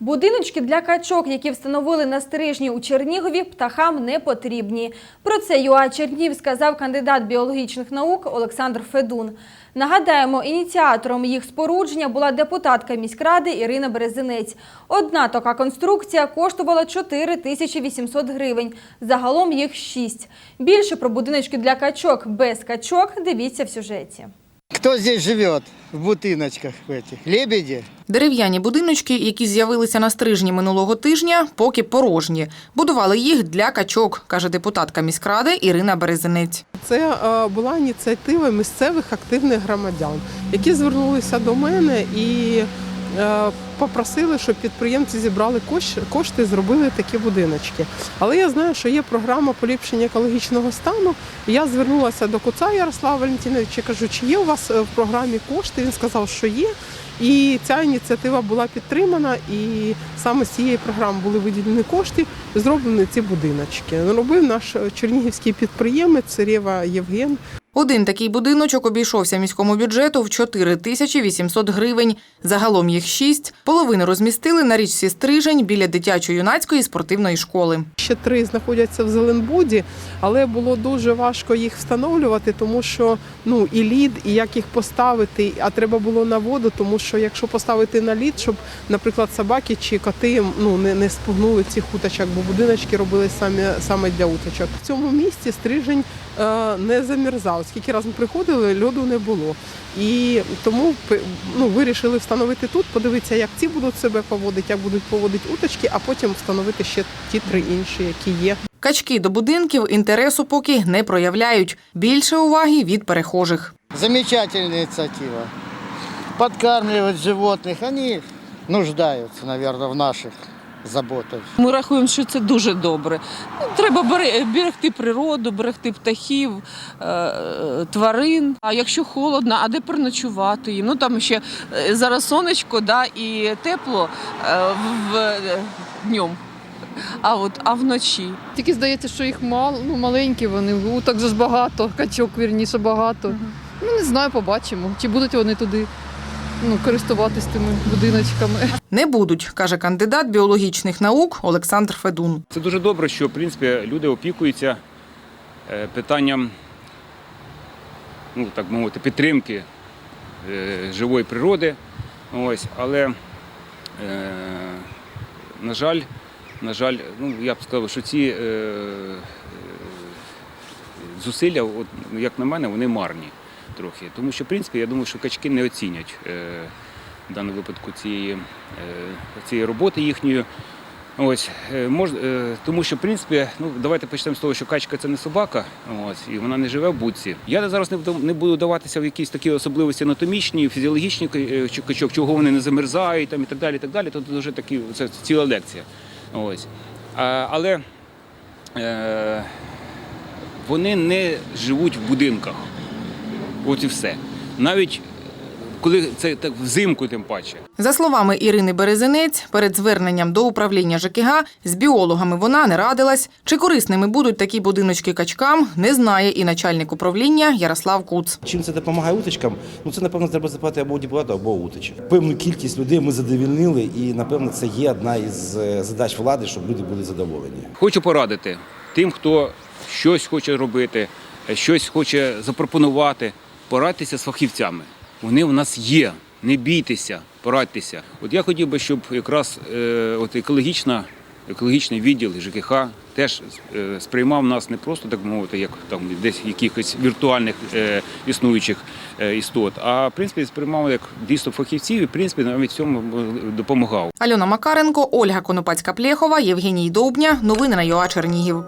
Будиночки для качок, які встановили на стрижні у Чернігові, птахам не потрібні. Про це ЮА Чернігів сказав кандидат біологічних наук Олександр Федун. Нагадаємо, ініціатором їх спорудження була депутатка міськради Ірина Березинець. Одна така конструкція коштувала 4 тисячі 800 гривень. Загалом їх 6. Більше про будиночки для качок без качок дивіться в сюжеті. Кто здесь живе в будиночках? в этих? Лебеді? Дерев'яні будиночки, які з'явилися на стрижні минулого тижня, поки порожні. Будували їх для качок, каже депутатка міськради Ірина Березинець. Це е, була ініціатива місцевих активних громадян, які звернулися до мене і попросили, щоб підприємці зібрали кош- кошти і зробили такі будиночки. Але я знаю, що є програма поліпшення екологічного стану. Я звернулася до Куца Ярослава Валентиновича, кажу, чи є у вас е, в програмі кошти? Він сказав, що є. І ця ініціатива була підтримана, і саме з цієї програми були виділені кошти, зроблені ці будиночки. Робив наш е, чернігівський підприємець Рева Євген. Один такий будиночок обійшовся міському бюджету в 4 тисячі 800 гривень. Загалом їх шість. Половину розмістили на річці Стрижень біля дитячо-юнацької спортивної школи. Ще три знаходяться в Зеленбуді, але було дуже важко їх встановлювати, тому що ну і лід, і як їх поставити, а треба було на воду, тому що якщо поставити на лід, щоб, наприклад, собаки чи коти ну не, не спугнули цих уточок, бо будиночки робили самі саме для уточок. В цьому місці стрижень не замерзав. Скільки разів ми приходили, льоду не було. І тому ну, вирішили встановити тут, подивитися, як ці будуть себе поводити, як будуть поводити уточки, а потім встановити ще ті три інші, які є. Качки до будинків інтересу поки не проявляють. Більше уваги від перехожих. Замечательная инициатива. Подкармливать животных. Они нуждаются, наверное, в наших заботах. Ми рахуємо, що це дуже добре. Треба берегти природу, берегти птахів, е, тварин. А якщо холодно, а де переночувати їм? Ну там ще е, зараз сонечко, да, і тепло е, в, днем. А от а вночі. Тільки здається, що їх мало, ну маленькі вони, уток же ж багато, качок вірніше багато. Ну не знаю, побачимо, чи будуть вони туди ну, користуватись тими будиночками. Не будуть, каже кандидат біологічних наук Олександр Федун. Це дуже добре, що в принципі люди опікуються е, питанням, ну так мовити, підтримки е, живої природи. Ось, але, е, на жаль, на жаль, ну я б сказав, що ці е, зусилля, от, як на мене, вони марні трохи. Тому що, в принципі, я думаю, що качки не оцінять е, в даному випадку цієї, е, цієї роботи їхньої. Ось е, мож, тому що в принципі, ну давайте почнемо з того, що качка це не собака, ось і вона не живе в будці. Я зараз не не буду даватися в якісь такі особливості анатомічні, фізіологічні качок, чого вони не замерзають там і так далі. І так далі. Тут дуже такі це ціла лекція. Ось. А, але е, вони не живуть в будинках. От і все. Навіть коли це так взимку, тим паче. За словами Ірини Березинець, перед зверненням до управління ЖКГ з біологами вона не радилась. Чи корисними будуть такі будиночки качкам, не знає і начальник управління Ярослав Куц. Чим це допомагає уточкам? Ну це напевно треба запитати або депутата, або у уточок. Певну кількість людей ми задовільнили, і напевно це є одна із е, задач влади, щоб люди були задоволені. Хочу порадити тим, хто щось хоче робити, щось хоче запропонувати, порадьтеся з фахівцями. Вони у нас є. Не бійтеся, порадьтеся. От я хотів би, щоб якраз е, от екологічна, екологічний відділ ЖКХ теж е, сприймав нас не просто так мовити, як там десь якихось віртуальних е, існуючих е, істот, а в принципі сприймав як дійсно фахівців і в принципі навіть цьому е, допомагав. Альона Макаренко, Ольга Конопацька-Плєхова, Євгеній Довбня. Новини на ЮА Чернігів.